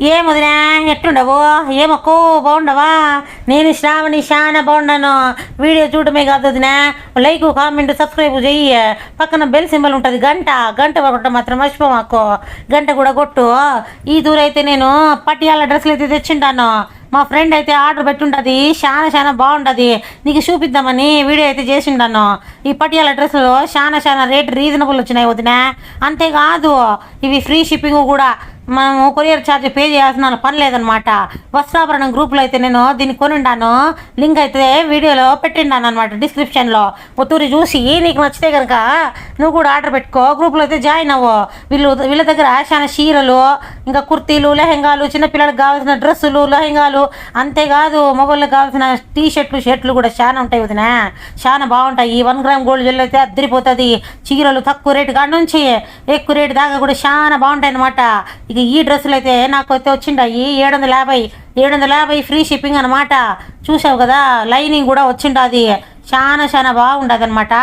ఏ వదినా ఎట్లుండవు? ఏమక్కో? బాగుండవా? నేను శ్రావణి చాలా బాగున్నాను. వీడియో చూడటమే కాదు వదినా. లైక్ కామెంట్ సబ్స్క్రైబ్ చెయ్యి. పక్కన బెల్ సింబల్ ఉంటుంది. గంట. గంట కొట్టడం మాత్రం మర్చిపోమాకు. గంట కూడా కొట్టు. ఈ దూరం అయితే నేను పటియాల డ్రెస్సులు అయితే తెచ్చింటాను. మా ఫ్రెండ్ అయితే ఆర్డర్ పెట్టుంటుంది. చాలా చాలా బాగుంటుంది. నీకు చూపిద్దామని వీడియో అయితే చేసిండాను ఈ పటియాల డ్రెస్సులు చాలా చాలా రేట్ రీజనబుల్ వచ్చినాయి వదిన. అంతేకాదు ఇవి ఫ్రీ షిప్పింగ్ కూడా. మనము కొరియర్ ఛార్జ్ పే చేయాల్సిన పని లేదనమాట వస్త్రాభరణం గ్రూప్లో అయితే నేను దీన్ని కొనిండాను. లింక్ అయితే వీడియోలో పెట్టిండాను అనమాట డిస్క్రిప్షన్లో. ఒత్తూరి చూసి నీకు నచ్చితే కనుక నువ్వు కూడా ఆర్డర్ పెట్టుకో. గ్రూప్లో అయితే జాయిన్ అవ్వు. వీళ్ళు వీళ్ళ దగ్గర చాలా చీరలు ఇంకా కుర్తీలు లెహెంగాలు చిన్నపిల్లలకు కావాల్సిన డ్రెస్సులు లెహెంగాలు అంతేకాదు మగవాళ్ళకి కావాల్సిన టీ షర్ట్లు షర్ట్లు కూడా చాలా ఉంటాయి వదిన. చాలా బాగుంటాయి. ఈ వన్ గ్రామ్ గోల్డ్ జ్యువెల్ అయితే అద్దరిపోతుంది. చీరలు తక్కువ రేటు కాడ నుంచి ఎక్కువ రేటు దాకా కూడా చాలా బాగుంటాయి అనమాట ఇక ఈ డ్రెస్సులు అయితే నాకు అయితే వచ్చిండాయి. ఏడు వందల యాభై ఏడు వందల యాభై ఫ్రీ షిప్పింగ్ అనమాట చూసావు కదా? లైనింగ్ కూడా వచ్చిండది. చాలా చాలా బాగుండదు అనమాట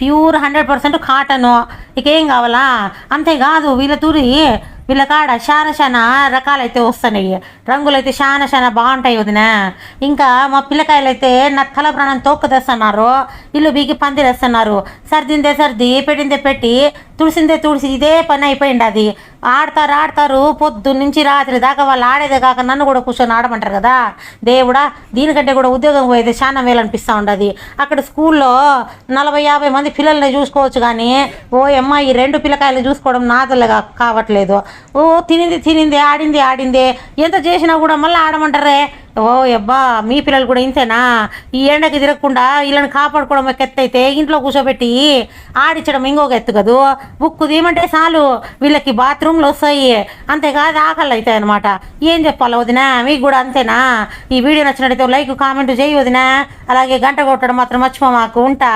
ప్యూర్ హండ్రెడ్ పర్సెంట్ కాటను. ఇక ఏం కావాలా? అంతేకాదు వీళ్ళ తూరి వీళ్ళ కాడ చాలా చాలా రకాలైతే వస్తున్నాయి. రంగులు అయితే చాలా చాలా బాగుంటాయి వదిన. ఇంకా మా పిల్లకాయలు అయితే నత్తల ప్రాణం తోక తెస్తున్నారు ఇల్లు బీకి పందిరేస్తున్నారు. సర్దిందే సర్ది పెట్టిందే పెట్టి తుడిసిందే తుడిసి ఇదే పని అయిపోయింది అది. ఆడతారు ఆడతారు. పొద్దు నుంచి రాత్రి దాకా వాళ్ళు ఆడేదే కాక నన్ను కూడా కూర్చొని ఆడమంటారు కదా. దేవుడా దీనికంటే కూడా ఉద్యోగం పోయేది చాలా మేలు అనిపిస్తూ ఉండదు. అక్కడ స్కూల్లో నలభై యాభై మంది పిల్లల్ని చూసుకోవచ్చు కానీ ఓ అమ్మ ఈ రెండు పిల్లకాయలు చూసుకోవడం నాదలుగా కావట్లేదు. ఓ తినింది తినింది ఆడింది ఆడింది. ఎంత చేసినా కూడా మళ్ళీ ఆడమంటారే. ఓ అబ్బా మీ పిల్లలు కూడా ఇంతేనా? ఈ ఎండకి తిరగకుండా వీళ్ళని కాపాడుకోవడం ఒక ఎత్తు అయితే ఇంట్లో కూర్చోబెట్టి ఆడించడం ఇంకొక ఎత్తు కదూ? బుక్కు తీయమంటే చాలు వీళ్ళకి బాత్రూమ్లు వస్తాయి. అంతేకాదు ఆకలి అవుతాయి అనమాట ఏం చెప్పాలి వదినా? మీకు కూడా అంతేనా? ఈ వీడియో నచ్చినట్టయితే లైక్ కామెంట్ చేయి వదినా. అలాగే గంట కొట్టడం మాత్రం మర్చిపో మాకు ఉంటా.